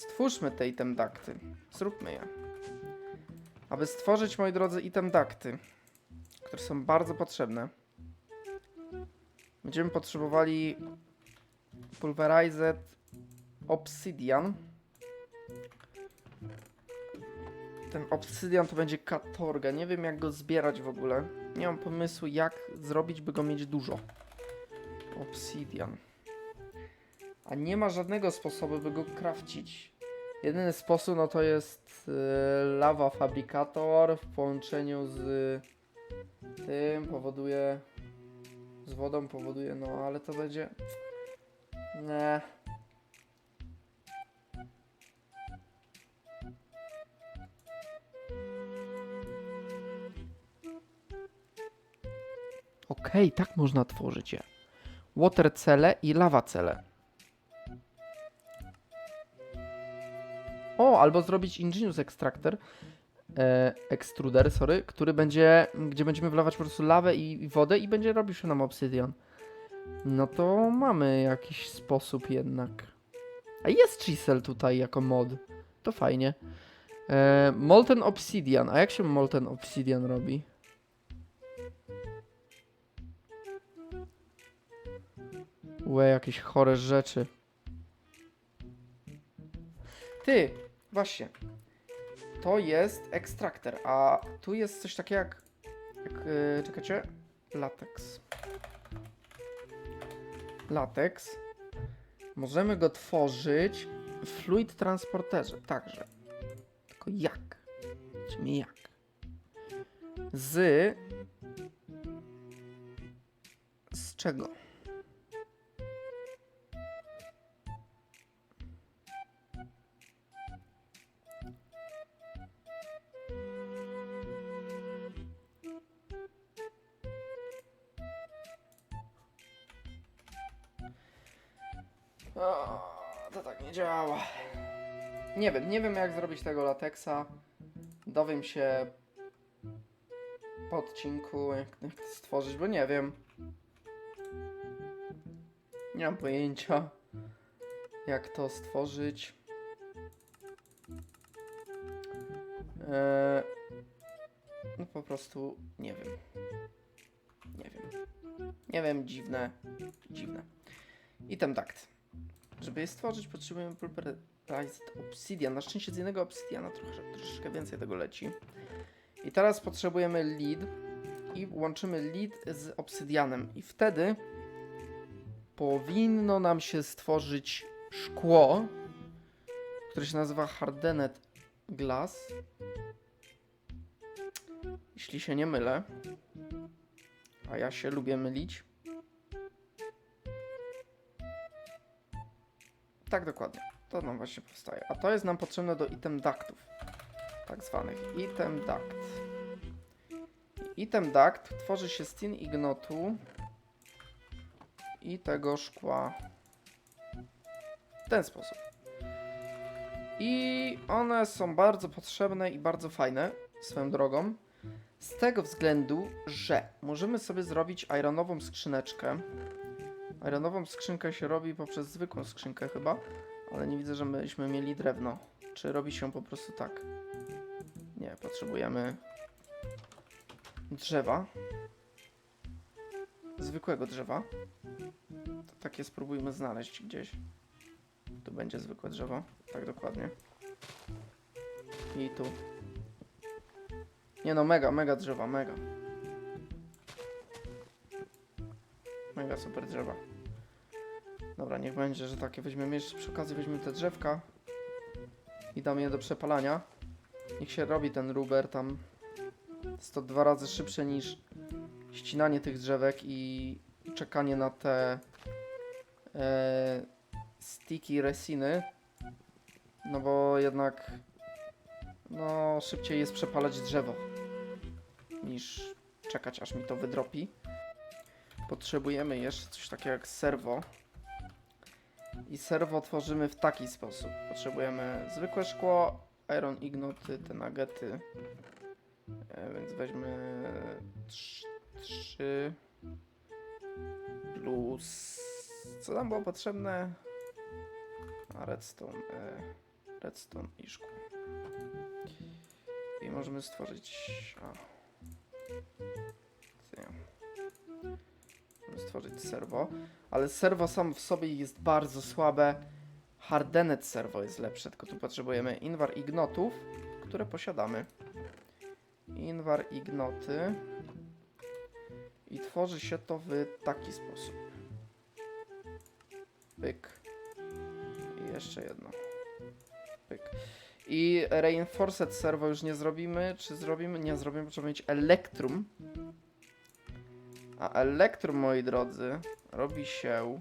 Stwórzmy te item dakty. Zróbmy je. Aby stworzyć, moi drodzy, item dakty, które są bardzo potrzebne, będziemy potrzebowali pulverized obsidian. Ten obsydian to będzie katorga. Nie wiem jak go zbierać w ogóle. Nie mam pomysłu jak zrobić, by go mieć dużo. Obsidian. A nie ma żadnego sposobu, by go crafcić. Jedyny sposób no to jest e, lava fabrikator w połączeniu z tym powoduje z wodą powoduje, no ale to będzie nie. Okej, tak można tworzyć je. Water cele i lava cele. O, albo zrobić Ingenious Extractor, e, Extruder, sorry, który będzie, gdzie będziemy wlewać po prostu lawę i, i wodę i będzie robił się nam obsydian. No to mamy jakiś sposób jednak. A jest chisel tutaj jako mod. To fajnie. E, Molten Obsidian. A jak się Molten Obsidian robi? Łe, jakieś chore rzeczy. Ty, właśnie. To jest ekstraktor, a tu jest coś takiego jak... jak yy, czekajcie. Latex. Latex. Możemy go tworzyć w fluid transporterze także. Tylko jak? Czym jak? Z... Z czego? To tak nie działa. Nie wiem, nie wiem jak zrobić tego lateksa. Dowiem się po odcinku, jak, to stworzyć, bo nie wiem. Nie mam pojęcia, jak to stworzyć. Eee, no po prostu nie wiem. Nie wiem. Nie wiem, dziwne. Dziwne. Item takt. Żeby je stworzyć, potrzebujemy pulverized obsidian. Na szczęście z jednego obsidiana trosze, troszeczkę więcej tego leci. I teraz potrzebujemy lead i łączymy lead z obsydianem. I wtedy powinno nam się stworzyć szkło, które się nazywa hardened glass. Jeśli się nie mylę. A ja się lubię mylić. Tak, dokładnie. To nam właśnie powstaje. A to jest nam potrzebne do item ductów. Tak zwanych. Item duct. Item duct tworzy się z tin ignotu i tego szkła w ten sposób. I one są bardzo potrzebne i bardzo fajne swoją drogą. Z tego względu, że możemy sobie zrobić ironową skrzyneczkę. Ironową skrzynkę się robi poprzez zwykłą skrzynkę chyba, ale nie widzę, że myśmy mieli drewno. Czy robi się po prostu tak? Nie, potrzebujemy drzewa. Zwykłego drzewa. To takie spróbujmy znaleźć gdzieś. Tu będzie zwykłe drzewo. Tak dokładnie. I tu. Nie no, mega, mega drzewa, mega. Mega super drzewa. Dobra, niech będzie, że takie weźmiemy jeszcze przy okazji weźmiemy te drzewka i damy je do przepalania. Niech się robi ten ruber tam. Jest to dwa razy szybsze niż ścinanie tych drzewek i czekanie na te e, sticky resiny. No bo jednak no szybciej jest przepalać drzewo niż czekać aż mi to wydropi. Potrzebujemy jeszcze coś takiego jak serwo. I serwo tworzymy w taki sposób. Potrzebujemy zwykłe szkło, iron ignoty, te nuggety. E, więc weźmy 3 plus... Co nam było potrzebne? A redstone. E, redstone i szkło. I możemy stworzyć... Stworzyć serwo, ale serwo sam w sobie jest bardzo słabe. Hardened serwo jest lepsze, tylko tu potrzebujemy inwar ignotów, które posiadamy. Inwar ignoty. I tworzy się to w taki sposób. Pyk. I jeszcze jedno. Pyk. I Reinforced Servo już nie zrobimy. Czy zrobimy? Nie zrobimy, potrzebujemy mieć Electrum. A Electrum, moi drodzy, robi się...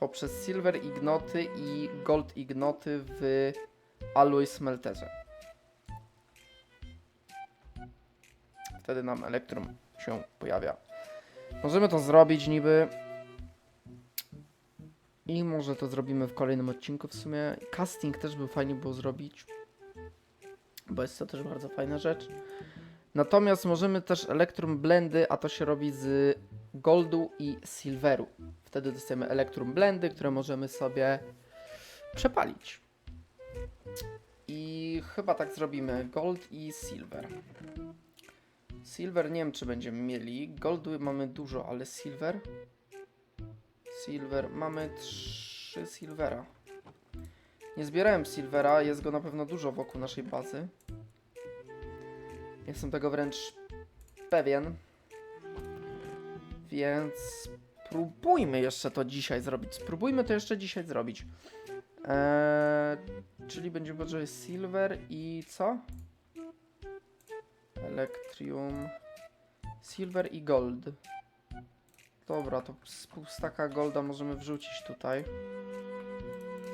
poprzez Silver Ignoty i Gold Ignoty w Alloy Smelterze. Wtedy nam Elektrum się pojawia. Możemy to zrobić niby. I może to zrobimy w kolejnym odcinku w sumie. Casting też by fajnie było zrobić. Bo jest to też bardzo fajna rzecz. Natomiast możemy też Electrum Blendy, a to się robi z Goldu i Silveru. Wtedy dostajemy Electrum Blendy, które możemy sobie przepalić. I chyba tak zrobimy. Gold i Silver. Silver nie wiem, czy będziemy mieli. Goldu mamy dużo, ale Silver. Silver. Mamy trzy Silvera. Nie zbierałem Silvera, jest go na pewno dużo wokół naszej bazy. Jestem tego wręcz pewien. Więc spróbujmy jeszcze to dzisiaj zrobić. Spróbujmy to jeszcze dzisiaj zrobić. Eee, czyli będziemy potrzebować Silver i co? Electrium. Silver i Gold. Dobra, to z pół staka Golda możemy wrzucić tutaj.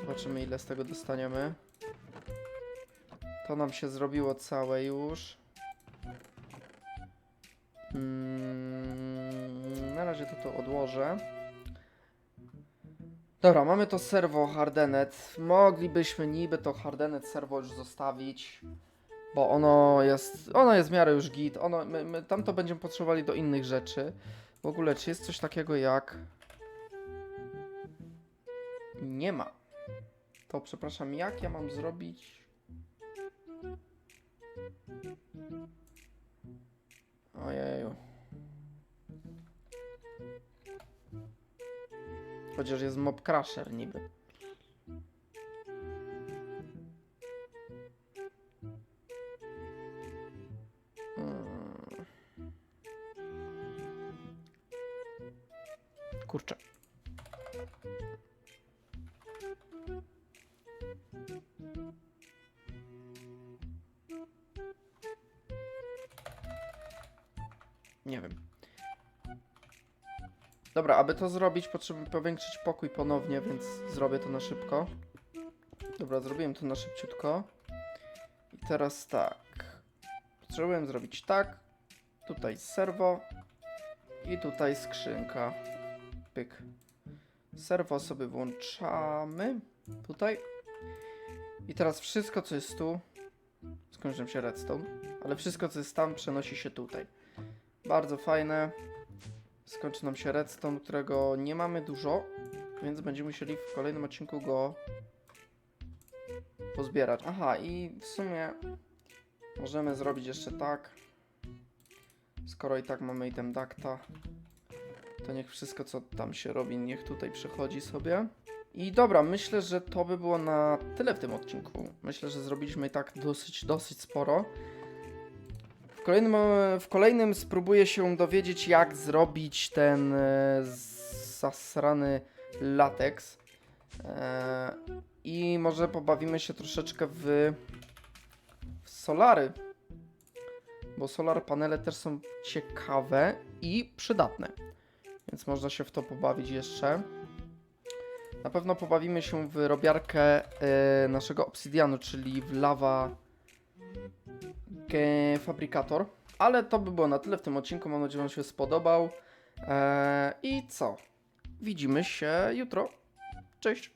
Zobaczymy ile z tego dostaniemy. To nam się zrobiło całe już. Mm, na razie to to odłożę. Dobra, mamy to serwo Hardenet. Moglibyśmy niby to Hardenet serwo już zostawić, bo ono jest, ono jest w miarę już git. Ono, my, my tam to będziemy potrzebowali do innych rzeczy. W ogóle, czy jest coś takiego jak... Nie ma. To przepraszam, jak ja mam zrobić... Ojeju. Chociaż jest mob crusher niby. Mm. Kurczę. Dobra, aby to zrobić, potrzebujemy powiększyć pokój ponownie, więc zrobię to na szybko. Dobra, zrobiłem to na szybciutko. I teraz tak. Potrzebuję zrobić tak. Tutaj serwo. I tutaj skrzynka. Pyk. Serwo sobie włączamy. Tutaj. I teraz wszystko, co jest tu. Skończyłem się redstone. Ale wszystko, co jest tam, przenosi się tutaj. Bardzo fajne. Skończy nam się redstone, którego nie mamy dużo, więc będziemy musieli w kolejnym odcinku go pozbierać. Aha, i w sumie możemy zrobić jeszcze tak. Skoro i tak mamy item ducta, to niech wszystko, co tam się robi, niech tutaj przechodzi sobie. I dobra, myślę, że to by było na tyle w tym odcinku. Myślę, że zrobiliśmy i tak dosyć, dosyć sporo. W kolejnym, w kolejnym spróbuję się dowiedzieć, jak zrobić ten e, zasrany lateks. E, I może pobawimy się troszeczkę w, w solary. Bo solar panele też są ciekawe i przydatne. Więc można się w to pobawić jeszcze. Na pewno pobawimy się w robiarkę e, naszego obsydianu, czyli w lava Ge- Fabrikator. Ale to by było na tyle w tym odcinku. Mam nadzieję, że Wam się spodobał. Eee, I co? Widzimy się jutro. Cześć.